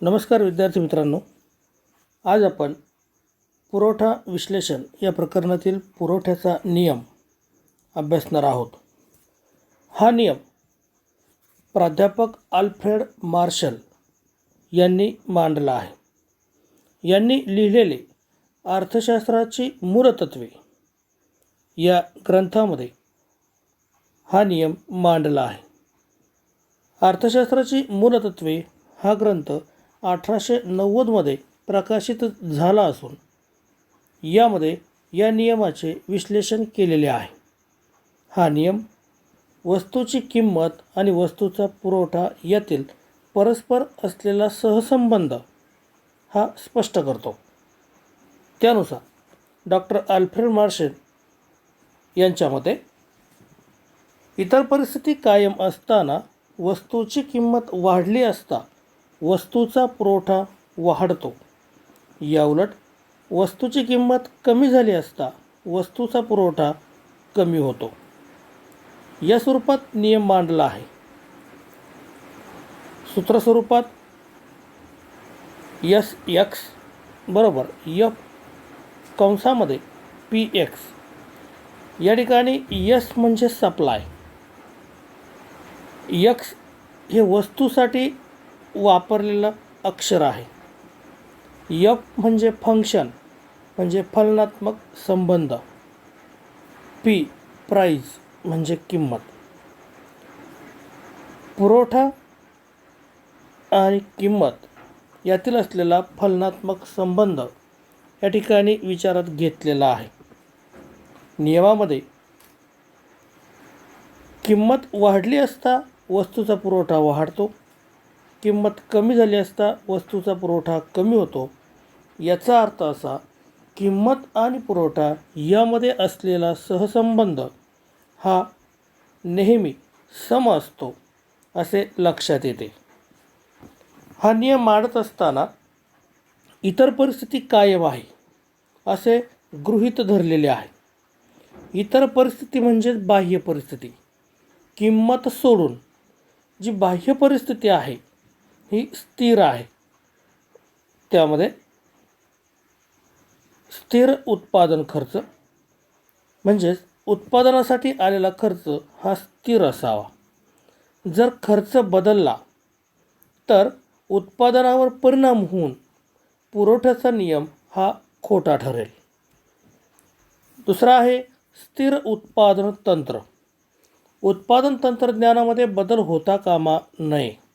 नमस्कार विद्यार्थी मित्रांनो. आज आपण पुरवठा विश्लेषण या प्रकरणातील पुरवठ्याचा नियम अभ्यासणार आहोत. हा नियम प्राध्यापक आल्फ्रेड मार्शल यांनी मांडला आहे. यांनी लिहिलेले अर्थशास्त्राची मूलतत्वे या ग्रंथामध्ये हा नियम मांडला आहे. अर्थशास्त्राची मूलतत्वे हा ग्रंथ अठराशे नव्वदमध्ये प्रकाशित झाला असून यामध्ये या नियमाचे विश्लेषण केलेले आहे. हा नियम वस्तूची किंमत आणि वस्तूचा पुरवठा यातील परस्पर असलेला सहसंबंध हा स्पष्ट करतो. त्यानुसार डॉक्टर अल्फ्रेड मार्शेल यांच्या मते इतर परिस्थिती कायम असताना वस्तूची किंमत वाढली असता वस्तूचा पुरवठा वाढतो. याउलट वस्तूची किंमत कमी झाली असता वस्तूचा पुरवठा कमी होतो. या स्वरूपात नियम मांडला आहे. सूत्रस्वरूपात यस एक्स बरोबर यफ कंसामध्ये पी एक्स. या ठिकाणी यस म्हणजे सप्लाय. यक्स हे वस्तूसाठी वापरलेलं अक्षर आहे. यफ म्हणजे फंक्शन म्हणजे फलनात्मक संबंध. पी प्राईज म्हणजे किंमत. पुरवठा आणि किंमत यातील असलेला फलनात्मक संबंध या ठिकाणी विचारात घेतलेला आहे. नियमामध्ये किंमत वाढली असता वस्तूचा पुरवठा वाढतो. किंमत कमी झाली असता वस्तूचा पुरवठा कमी होतो. याचा अर्थ असा किंमत आणि पुरवठा यामध्ये असलेला सहसंबंध हा नेहमी सम असतो असे लक्षात येते. हा नियम मांडत असताना इतर परिस्थिती कायम आहे असे गृहीत धरलेले आहे. इतर परिस्थिती म्हणजेच बाह्य परिस्थिती. किंमत सोडून जी बाह्य परिस्थिती आहे ही स्थिर आहे. त्यामध्ये स्थिर उत्पादन खर्च म्हणजेच उत्पादनासाठी आलेला खर्च हा स्थिर असावा. जर खर्च बदलला तर उत्पादनावर परिणाम होऊन पुरवठ्याचा नियम हा खोटा ठरेल. दुसरा आहे स्थिर उत्पादन तंत्र. उत्पादन तंत्रज्ञानामध्ये बदल होता कामा नये.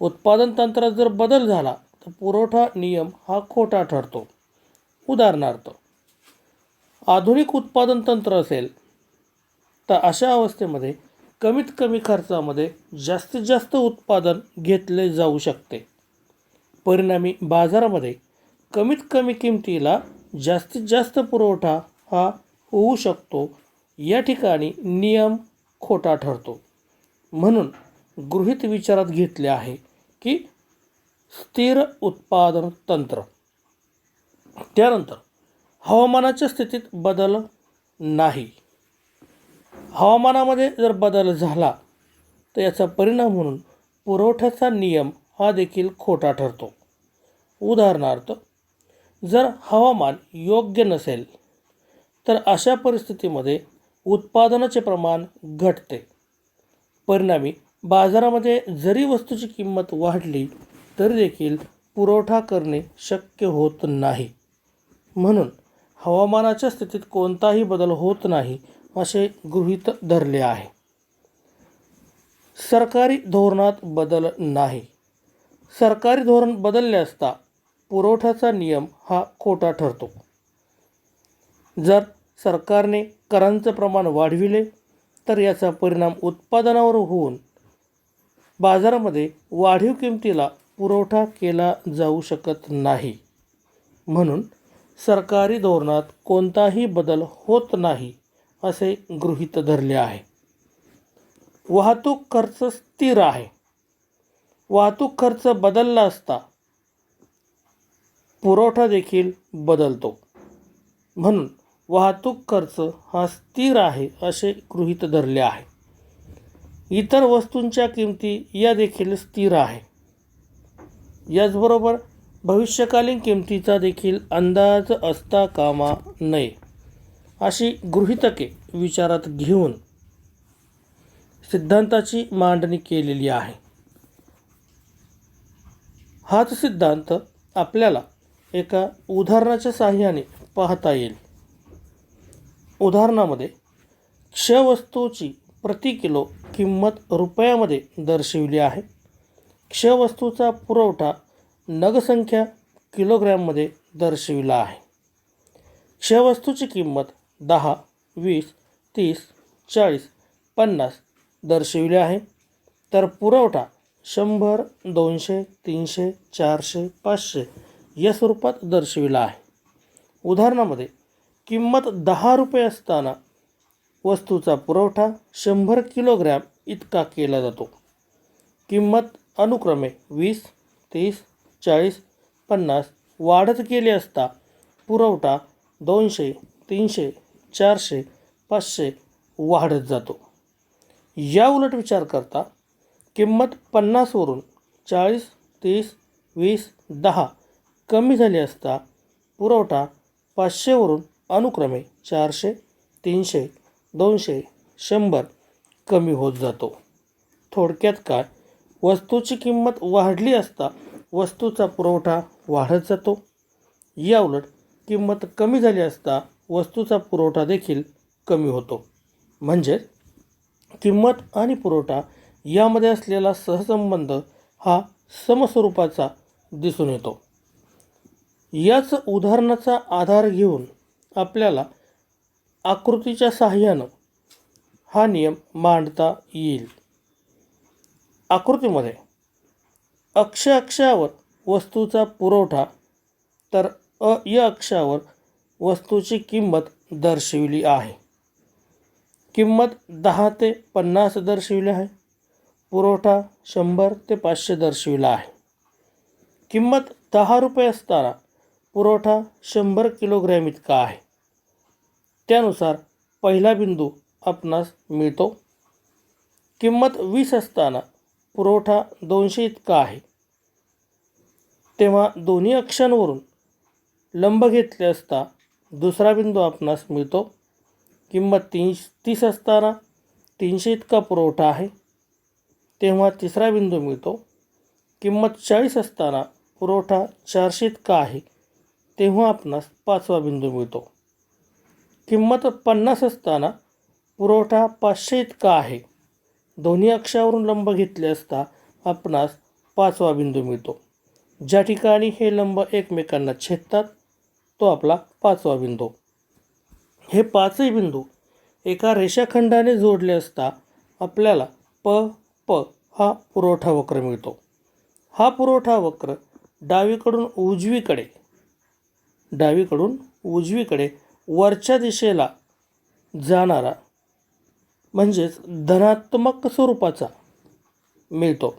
उत्पादन तंत्रात जर बदल झाला तर पुरवठा नियम हा खोटा ठरतो. उदाहरणार्थ आधुनिक उत्पादन तंत्र असेल तर अशा अवस्थेमध्ये कमीत कमी खर्चामध्ये जास्तीत जास्त उत्पादन घेतले जाऊ शकते. परिणामी बाजारामध्ये कमीत कमी किमतीला जास्तीत जास्त पुरवठा हा होऊ शकतो. या ठिकाणी नियम खोटा ठरतो. म्हणून गृहित विचारात घेतले आहे की स्थिर उत्पादन तंत्र. त्यानंतर हवामानाच्या स्थितीत बदल नाही. हवामानामध्ये जर बदल झाला तर याचा परिणाम म्हणून पुरवठ्याचा नियम हा देखील खोटा ठरतो. उदाहरणार्थ जर हवामान योग्य नसेल तर अशा परिस्थितीमध्ये उत्पादनाचे प्रमाण घटते. परिणामी बाजारामध्ये जरी वस्तूची किंमत वाढली तरी देखील पुरवठा करणे शक्य होत नाही. म्हणून हवामानाच्या स्थितीत कोणताही बदल होत नाही असे गृहीत धरले आहे. सरकारी धोरणात बदल नाही. सरकारी धोरण बदलले असता पुरवठ्याचा नियम हा खोटा ठरतो. जर सरकारने करांचं प्रमाण वाढविले तर याचा परिणाम उत्पादनावर होऊन बाजारामध्ये वाढीव किमतीला पुरवठा केला जाऊ शकत नाही. म्हणून सरकारी धोरणात कोणताही बदल होत नाही असे गृहीत धरले आहे. वाहतूक खर्च स्थिर आहे. वाहतूक खर्च बदलला असता पुरवठा देखील बदलतो. म्हणून वाहतूक खर्च हा स्थिर आहे असे गृहीत धरले आहे. इतर वस्तूंच्या किमती या देखील स्थिर आहे. याचबरोबर भविष्यकालीन किमतीचा देखील अंदाज असता कामा नये अशी गृहितके विचारात घेऊन सिद्धांताची मांडणी केलेली आहे. हाच सिद्धांत आपल्याला एका उदाहरणाच्या साह्याने पाहता येईल. उदाहरणामध्ये क्षवस्तूची प्रति किलो किंमत रुपयामध्ये दर्शविली आहे. क्षवस्तूचा पुरवठा नगसंख्या किलोग्रॅममध्ये दर्शविला आहे. क्षवस्तूची किंमत दहा वीस तीस चाळीस पन्नास दर्शविली आहे. तर पुरवठा शंभर दोनशे तीनशे चारशे पाचशे या स्वरूपात दर्शविला आहे. उदाहरणामध्ये किंमत दहा रुपये असताना वस्तूचा पुरवठा शंभर किलोग्रॅम इतका केला जातो. किंमत अनुक्रमे वीस तीस चाळीस पन्नास वाढत गेले असता पुरवठा दोनशे तीनशे चारशे पाचशे वाढत जातो. या उलट विचार करता किंमत पन्नासवरून चाळीस तीस वीस दहा कमी झाली असता पुरवठा पाचशेवरून अनुक्रमे चारशे तीनशे दोनशे शंभर कमी होत जातो. थोडक्यात काय? वस्तूची किंमत वाढली असता वस्तूचा पुरवठा वाढत जातो. या उलट किंमत कमी झाली असता वस्तूचा पुरवठा देखील कमी होतो. म्हणजे किंमत आणि पुरवठा यामध्ये असलेला सहसंबंध हा समस्वरूपाचा दिसून येतो. याच उदाहरणाचा आधार घेऊन आपल्याला आकृतीच्या साहाय्यानं हा नियम मांडता येईल. आकृतीमध्ये अक्ष अक्षावर वस्तूचा पुरवठा तर अ य अक्षावर वस्तूची किंमत दर्शविली आहे. किंमत दहा ते पन्नास दर्शविली आहे. पुरवठा शंभर ते पाचशे दर्शविला आहे. किंमत दहा रुपये असताना पुरवठा शंभर किलोग्रॅम इतका आहे. त्यानुसार पहिला बिंदू आपणास मिळतो. किंमत वीस असताना पुरवठा दोनशे इतका आहे. तेव्हा दोन्ही अक्षांवरून लंब घेतले असता दुसरा बिंदू आपणास मिळतो. किंमत तीन तीस असताना तीनशे इतका पुरवठा आहे. तेव्हा तिसरा बिंदू मिळतो. किंमत चाळीस असताना पुरवठा चारशे इतका आहे. तेव्हा आपणास पाचवा बिंदू मिळतो. किंमत पन्नास असताना पुरवठा पाचशे इतका आहे. दोन्ही अक्षावरून लंब घेतले असता आपणास पाचवा बिंदू मिळतो. ज्या ठिकाणी हे लंब एकमेकांना छेदतात तो आपला पाचवा बिंदू. हे पाचही बिंदू एका रेषाखंडाने जोडले असता आपल्याला प प हा पुरवठा वक्र मिळतो. हा पुरवठा वक्र डावीकडून उजवीकडे डावीकडून उजवीकडे वरच्या दिशेला जाणारा म्हणजेच धनात्मक स्वरूपाचा मिळतो.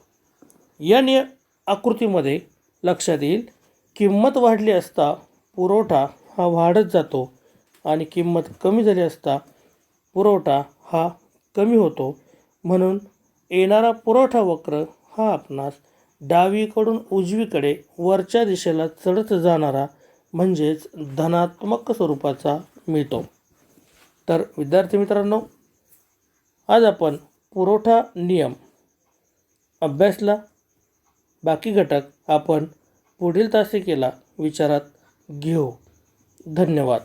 या निय आकृतीमध्ये लक्षात येईल किंमत वाढली असता पुरवठा हा वाढत जातो आणि किंमत कमी झाली असता पुरवठा हा कमी होतो. म्हणून येणारा पुरवठा वक्र हा आपणास डावीकडून उजवीकडे वरच्या दिशेला चढत जाणारा म्हणजेच धनात्मक स्वरूपाचा मिळतो. तर विद्यार्थी मित्रांनो आज आपण पुरवठा नियम अभ्यासला बाकी घटक आपण पुढील तासिकेला विचारात घेऊ. धन्यवाद.